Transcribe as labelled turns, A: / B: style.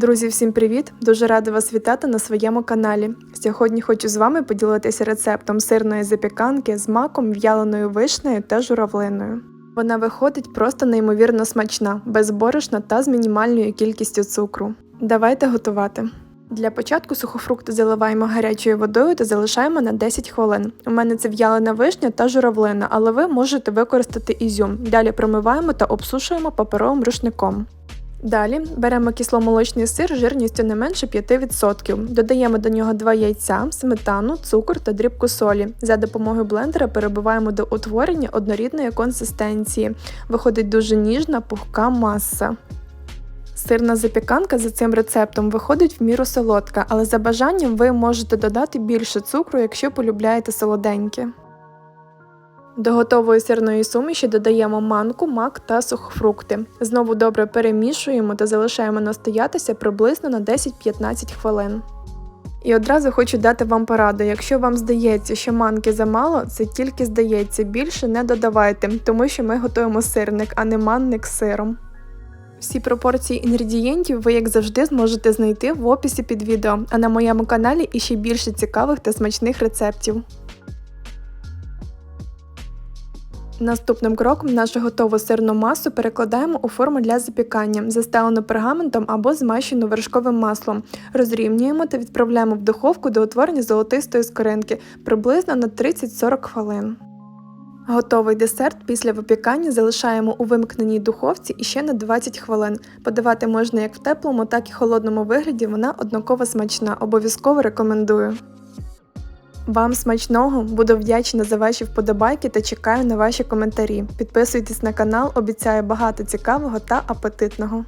A: Друзі, всім привіт! Дуже рада вас вітати на своєму каналі. Сьогодні хочу з вами поділитися рецептом сирної запіканки з маком, в'яленою вишнею та журавлиною. Вона виходить просто неймовірно смачна, без борошна та з мінімальною кількістю цукру. Давайте готувати. Для початку сухофрукти заливаємо гарячою водою та залишаємо на 10 хвилин. У мене це в'ялена вишня та журавлина, але ви можете використати ізюм. Далі промиваємо та обсушуємо паперовим рушником. Далі беремо кисломолочний сир жирністю не менше 5%. Додаємо до нього 2 яйця, сметану, цукор та дрібку солі. За допомогою блендера перебиваємо до утворення однорідної консистенції. Виходить дуже ніжна, пухка маса. Сирна запіканка за цим рецептом виходить в міру солодка, але за бажанням ви можете додати більше цукру, якщо полюбляєте солоденьке. До готової сирної суміші додаємо манку, мак та сухофрукти. Знову добре перемішуємо та залишаємо настоятися приблизно на 10-15 хвилин. І одразу хочу дати вам пораду: якщо вам здається, що манки замало, це тільки здається, більше не додавайте, тому що ми готуємо сирник, а не манник з сиром. Всі пропорції інгредієнтів ви, як завжди, зможете знайти в описі під відео, а на моєму каналі іще більше цікавих та смачних рецептів. Наступним кроком нашу готову сирну масу перекладаємо у форму для запікання, застелену пергаментом або змащену вершковим маслом. Розрівнюємо та відправляємо в духовку до утворення золотистої скоринки приблизно на 30-40 хвилин. Готовий десерт після випікання залишаємо у вимкненій духовці іще на 20 хвилин. Подавати можна як в теплому, так і холодному вигляді. Вона однаково смачна. Обов'язково рекомендую. Вам смачного, буду вдячна за ваші вподобайки та чекаю на ваші коментарі. Підписуйтесь на канал, обіцяю багато цікавого та апетитного.